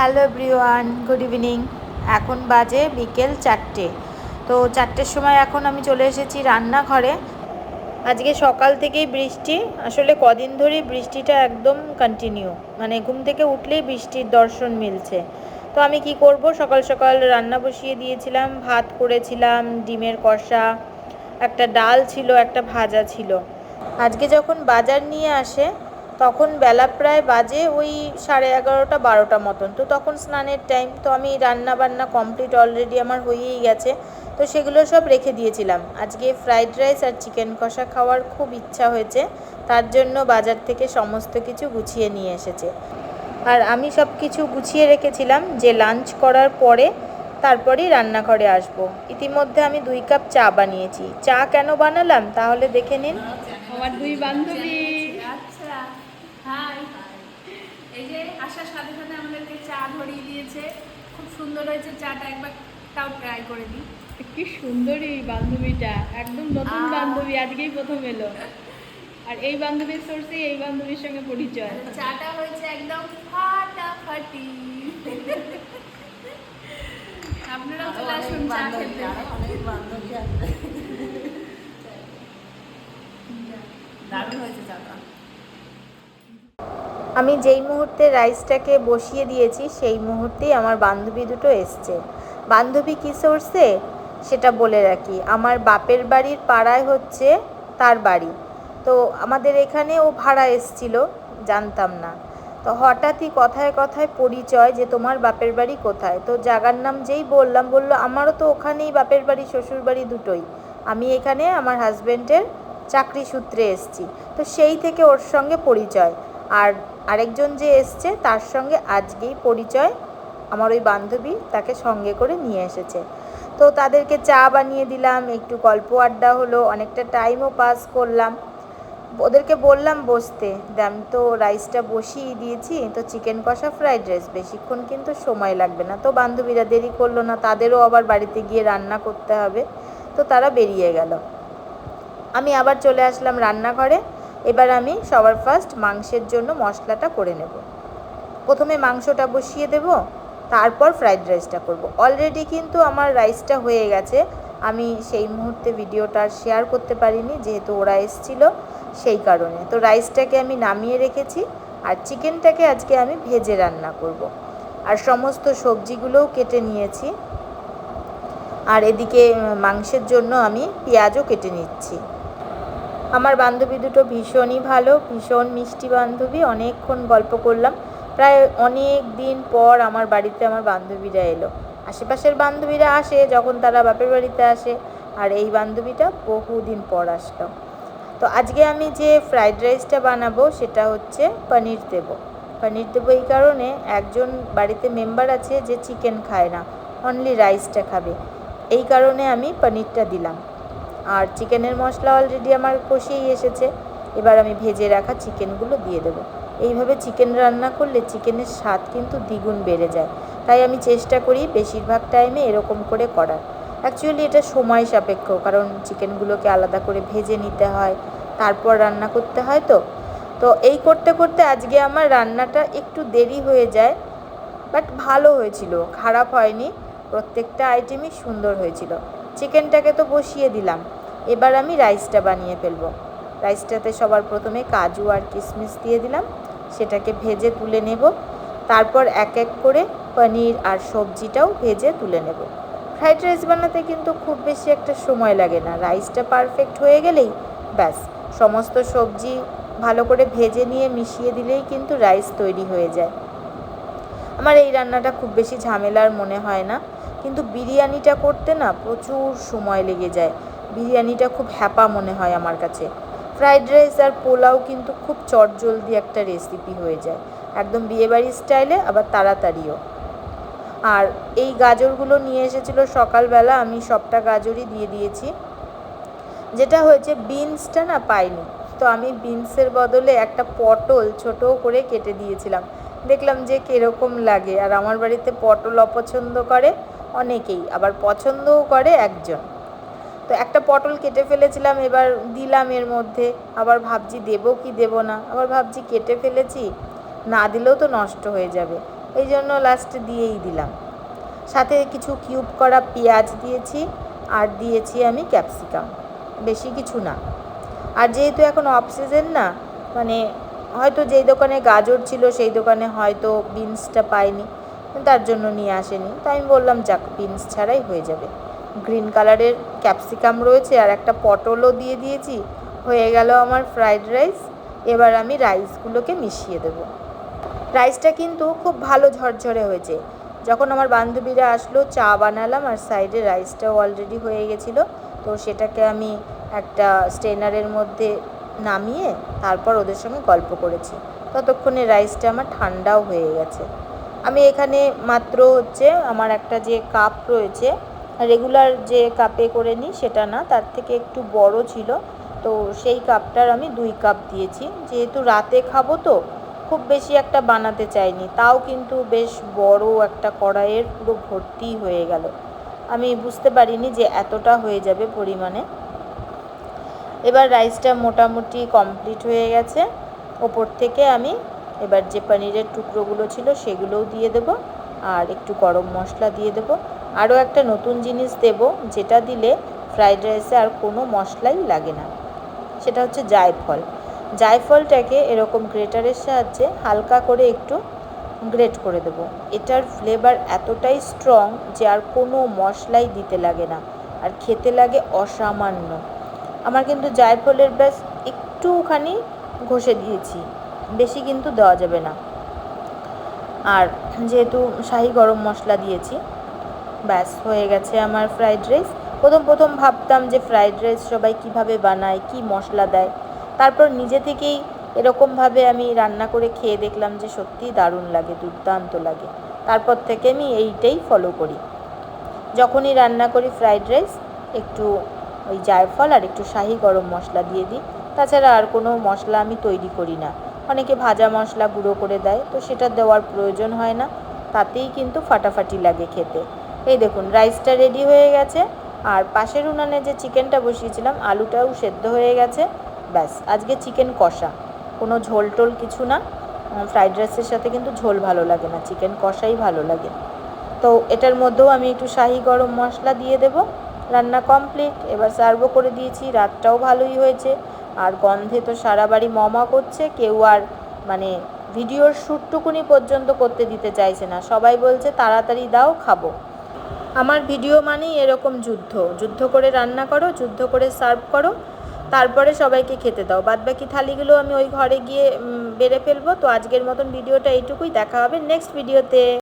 Hello everyone, good evening. এখন বাজে বিকেল চারটে। তো চারটের সময় এখন আমি চলে এসেছি রান্নাঘরে। আজকে সকাল থেকেই বৃষ্টি। আসলে কদিন ধরেই বৃষ্টিটা একদম কন্টিনিউ মানে ঘুম থেকে উঠলেই বৃষ্টির দর্শন মিলছে। তো আমি কি করব? সকাল সকাল রান্না বসিয়ে দিয়েছিলাম, ভাত করেছিলাম, ডিমের কষা, একটা ডাল ছিল, একটা ভাজা ছিল। আজকে যখন বাজার নিয়ে আসে তখন বেলা প্রায় বাজে, ওই সাড়ে এগারোটা, বারোটা মতন। তো তখন স্নানের টাইম তো আমি রান্না বান্না কমপ্লিট অলরেডি আমার হয়েই গেছে। তো সেগুলো সব রেখে দিয়েছিলাম। আজকে ফ্রাইড রাইস আর চিকেন কষা খাওয়ার খুব ইচ্ছা হয়েছে। তার জন্য বাজার থেকে সমস্ত কিছু গুছিয়ে নিয়ে এসেছে। আর আমি সব কিছু গুছিয়ে রেখেছিলাম, যে লাঞ্চ করার পরে তারপরেই রান্নাঘরে আসব। ইতিমধ্যে আমি দুই কাপ চা বানিয়েছি। চা কেন বানালাম? তাহলে দেখে নিন। আমার দুই বান্ধবী আচ্ছা হাই এই যে আসার সাথে সাথে আমাদেরকে চা ধরিয়ে দিয়েছে। খুব সুন্দর হয়েছে চাটা একবার তাও ট্রাই করে দিই। কি সুন্দর এই বান্ধবীটা একদম নতুন বান্ধবী আজকেই প্রথম এলো। আর এই বান্ধবীর সোর্সে এই বান্ধবীর সঙ্গে পরিচয়। চাটা হয়েছে একদম ফাটাফাটি। আপনারাও চলে আসুন চা খেতে। অনেক বান্ধবী আসবে দারুণ হয়েছে। আমি যেই মুহূর্তে রাইসটাকে বসিয়ে দিয়েছি, সেই মুহূর্তেই আমার বান্ধবী দুটো এসছে। বান্ধবী কী সোর্সে সেটা বলে রাখি। আমার বাপের বাড়ির পাড়ায় হচ্ছে তার বাড়ি। তো আমাদের এখানে ও ভাড়া এসছিল, জানতাম না। তো হঠাৎই কথায় কথায় পরিচয় যে তোমার বাপের বাড়ি কোথায়? তো জাগার নাম যেই বললাম, বলল, আমারও তো ওখানেই বাপের বাড়ি, শ্বশুর বাড়ি দুটোই। আমি এখানে আমার হাজব্যান্ডের চাকরি সূত্রে এসছি। তো সেই থেকে ওর সঙ্গে পরিচয়। আর আরেকজন যে এসছে, তার সঙ্গে আজকেই পরিচয় আমার ওই বান্ধবী, তাকে সঙ্গে করে নিয়ে এসেছে। তো তাদেরকে চা বানিয়ে দিলাম, একটু গল্প আড্ডা হলো, অনেকটা টাইমও পাস করলাম। ওদেরকে বললাম, বসতে। আমি তো রাইসটা বসিয়ে দিয়েছি, তো চিকেন কষা ফ্রাইড রাইস বেশিক্ষণ কিন্তু সময় লাগবে না। তো বান্ধবীরা দেরি করল না, তাদেরও আবার বাড়িতে গিয়ে রান্না করতে হবে। তো তারা বেরিয়ে গেল। আমি আবার চলে আসলাম রান্নাঘরে। এবার আমি সবার ফার্স্ট মাংসের জন্য মশলাটা করে নেব। প্রথমে মাংসটা বসিয়ে দেব, তারপর ফ্রাইড রাইসটা করব। অলরেডি কিন্তু আমার রাইসটা হয়ে গেছে। আমি সেই মুহূর্তে ভিডিওটা শেয়ার করতে পারিনি, যেহেতু ওরা এসেছিল সেই কারণে। তো রাইসটাকে আমি নামিয়ে রেখেছি আর চিকেনটাকে আজকে আমি ভেজে রান্না করব। আর সমস্ত সবজিগুলোও কেটে নিয়েছি। আর এদিকে মাংসের জন্য আমি পেঁয়াজও কেটে নিচ্ছি। আমার বান্ধবী দুটো ভীষণই ভালো, ভীষণ মিষ্টি বান্ধবী, অনেকক্ষণ গল্প করলাম। প্রায় অনেক দিন পর আমার বাড়িতে আমার বান্ধবীরা এলো। আশেপাশের বান্ধবীরা আসে যখন তারা বাপের বাড়িতে আসে, আর এই বান্ধবীটা বহুদিন পর আসলো। তো আজকে আমি যে ফ্রাইড রাইসটা বানাবো সেটা হচ্ছে পনির দেব। পনির দেবো এই কারণে একজন বাড়িতে মেম্বার আছে যে চিকেন খায় না, অনলি রাইসটা খাবে। এই কারণে আমি পনিরটা দিলাম। আর চিকেনের মশলা অলরেডি আমার কষেই এসেছে। এবার আমি ভেজে রাখা চিকেনগুলো দিয়ে দেবো। এইভাবে চিকেন রান্না করলে চিকেনের স্বাদ কিন্তু দ্বিগুণ বেড়ে যায়। তাই আমি চেষ্টা করি বেশিরভাগ টাইমে এরকম করে করার। অ্যাকচুয়ালি এটা সময় সাপেক্ষ, কারণ চিকেনগুলোকে আলাদা করে ভেজে নিতে হয়, তারপর রান্না করতে হয় তো। তো এই করতে করতে আজকে আমার রান্নাটা একটু দেরি হয়ে যায় বাট ভালো হয়েছিল, খারাপ হয়নি। প্রত্যেকটা আইটেমই সুন্দর হয়েছিল। চিকেনটাকে তো বসিয়ে দিলাম। এবার আমি রাইসটা বানিয়ে ফেলব। রাইসটাতে সবার প্রথমে কাজু আর কিশমিশ দিয়ে দিলাম। সেটাকে ভেজে তুলে নেব। তারপর এক এক করে পনির আর সবজিটাও ভেজে তুলে নেব। ফ্রাইড রাইস বানাতে কিন্তু খুব বেশি একটা সময় লাগে না। রাইসটা পারফেক্ট হয়ে গেলেই ব্যাস। সমস্ত সবজি ভালো করে ভেজে নিয়ে মিশিয়ে দিলেই কিন্তু রাইস তৈরি হয়ে যায়। আমার এই রান্নাটা খুব বেশি ঝামেলার মনে হয় না। কিন্তু বিরিয়ানিটা করতে না প্রচুর সময় লেগে যায়। বিরিয়ানিটা খুব হ্যাপা মনে হয় আমার কাছে। ফ্রাইড রাইস আর পোলাও কিন্তু খুব চটজলদি একটা রেসিপি হয়ে যায়। একদম বিয়েবাড়ির স্টাইলে, আবার তাড়াতাড়িও। আর এই গাজরগুলো নিয়ে এসেছিল সকালবেলা, আমি সবটা গাজরই দিয়ে দিয়েছি। যেটা হয়েছে, বিনসটা না পাইনি। তো আমি বিনসের বদলে একটা পটল ছোট করে কেটে দিয়েছিলাম। দেখলাম যে কীরকম লাগে। আর আমার বাড়িতে পটল অপছন্দ করে। অনেকেই, আবার পছন্দও করে একজন। তো একটা পটল কেটে ফেলেছিলাম, এবার দিলাম এর মধ্যে। আবার ভাবছি, দেবো কি দেবো না? আবার ভাবছি, কেটে ফেলেছি। না দিলেও তো নষ্ট হয়ে যাবে। এই জন্য লাস্টে দিয়েই দিলাম। সাথে কিছু কিউব করা পেঁয়াজ দিয়েছি, আর দিয়েছি আমি ক্যাপসিকাম বেশি কিছু না। আর যেহেতু এখন অফ সিজন না মানে হয়তো যেই দোকানে গাজর ছিল, সেই দোকানে হয়তো বিনসটা পাইনি। তার জন্য নিয়ে আসেনি। তো আমি বললাম, যাক বিনস ছাড়াই হয়ে যাবে। গ্রিন কালারের ক্যাপসিকাম রয়েছে আর একটা পটলও দিয়ে দিয়েছি। হয়ে গেল আমার ফ্রাইড রাইস এবার আমি রাইসগুলোকে মিশিয়ে দেবো। রাইসটা কিন্তু খুব ভালো ঝরঝরে হয়েছে। যখন আমার বান্ধবীরা আসলো, চা বানালাম আর সাইডে রাইসটাও অলরেডি হয়ে গেছিল। তো সেটাকে আমি একটা স্টেনারের মধ্যে নামিয়ে তারপর ওদের সঙ্গে গল্প করেছি। ততক্ষণে রাইসটা আমার ঠান্ডাও হয়ে গেছে। আমি এখানে মাত্র হচ্ছে আমার একটা যে কাপ রয়েছে রেগুলার যে কাপে করে নিই সেটা না, তার থেকে একটু বড় ছিল। তো সেই কাপটার আমি দুই কাপ দিয়েছি। যেহেতু রাতে খাব তো, খুব বেশি একটা বানাতে চাইনি। তাও কিন্তু বেশ বড় একটা কড়াইয়ের পুরো ভর্তি হয়ে গেল। আমি বুঝতে পারিনি যে এতটা হয়ে যাবে পরিমাণে। এবার রাইসটা মোটামুটি কমপ্লিট হয়ে গেছে। ওপর থেকে আমি এবার যে পনিরের টুকরোগুলো ছিল সেগুলোও দিয়ে দেব আর একটু গরম মশলা দিয়ে দেব। আরও একটা নতুন জিনিস দেব যেটা দিলে ফ্রাইড রাইসে আর কোনো মশলাই লাগে না। সেটা হচ্ছে জায়ফল। জায়ফলটাকে এরকম গ্রেটারের সাহায্যে হালকা করে একটু গ্রেট করে দেবো। এটার ফ্লেভার এতটাই স্ট্রং যে আর কোনো মশলাই দিতে লাগে না আর খেতে লাগে অসামান্য। আমার কিন্তু জায়ফলের ব্যাস একটুখানি ঘষে দিয়েছি। বেশি কিন্তু দেওয়া যাবে না। আর যেহেতু শাহি গরম মশলা দিয়েছি, ব্যাস হয়ে গেছে আমার ফ্রাইড রাইস প্রথম প্রথম ভাবতাম যে ফ্রাইড রাইস সবাই কীভাবে বানায়, কি মশলা দেয়। তারপর নিজে থেকেই এরকমভাবে আমি রান্না করে খেয়ে দেখলাম যে সত্যিই দারুণ লাগে, দুর্দান্ত লাগে। তারপর থেকে আমি এইটাই ফলো করি। যখনই রান্না করি ফ্রাইড রাইস একটু ওই জায়ফল আর একটু শাহি গরম মশলা দিয়ে দিই। তাছাড়া আর কোনো মশলা আমি তৈরি করি না। অনেকে ভাজা মশলা গুঁড়ো করে দেয়, তো সেটা দেওয়ার প্রয়োজন হয় না, তাতেই কিন্তু ফাটাফাটি লাগে খেতে। এই দেখুন রাইসটা রেডি হয়ে গেছে, আর পাশের উনানে যে চিকেনটা বসিয়েছিলাম, আলুটাও সেদ্ধ হয়ে গেছে, ব্যাস, আজকে চিকেন কষা। কোনো ঝোল টোল কিছু না ফ্রাইড রাইসের সাথে কিন্তু ঝোল ভালো লাগে না চিকেন কষাই ভালো লাগে। তো এটার মধ্যেও আমি একটু শাহি গরম মশলা দিয়ে দেব, রান্না কমপ্লিট এবার সার্ভও করে দিয়েছি, রাতটাও ভালোই হয়েছে আর গন্ধে তো সারা বাড়ি মমা করছে, কেউ আর মানে ভিডিওর শ্যুটটুকুনি পর্যন্ত করতে দিতে চাইছে না। সবাই বলছে, তাড়াতাড়ি দাও, খাব। আমার ভিডিও মানেই এরকম যুদ্ধ। যুদ্ধ করে রান্না করো, যুদ্ধ করে সার্ভ করো, তারপরে সবাইকে খেতে দাও। বাদবাকি থালিগুলো আমি ওই ঘরে গিয়ে বেড়ে ফেলব। তো আজকের মতন ভিডিওটা এইটুকুই। দেখা হবে নেক্সট ভিডিওতে।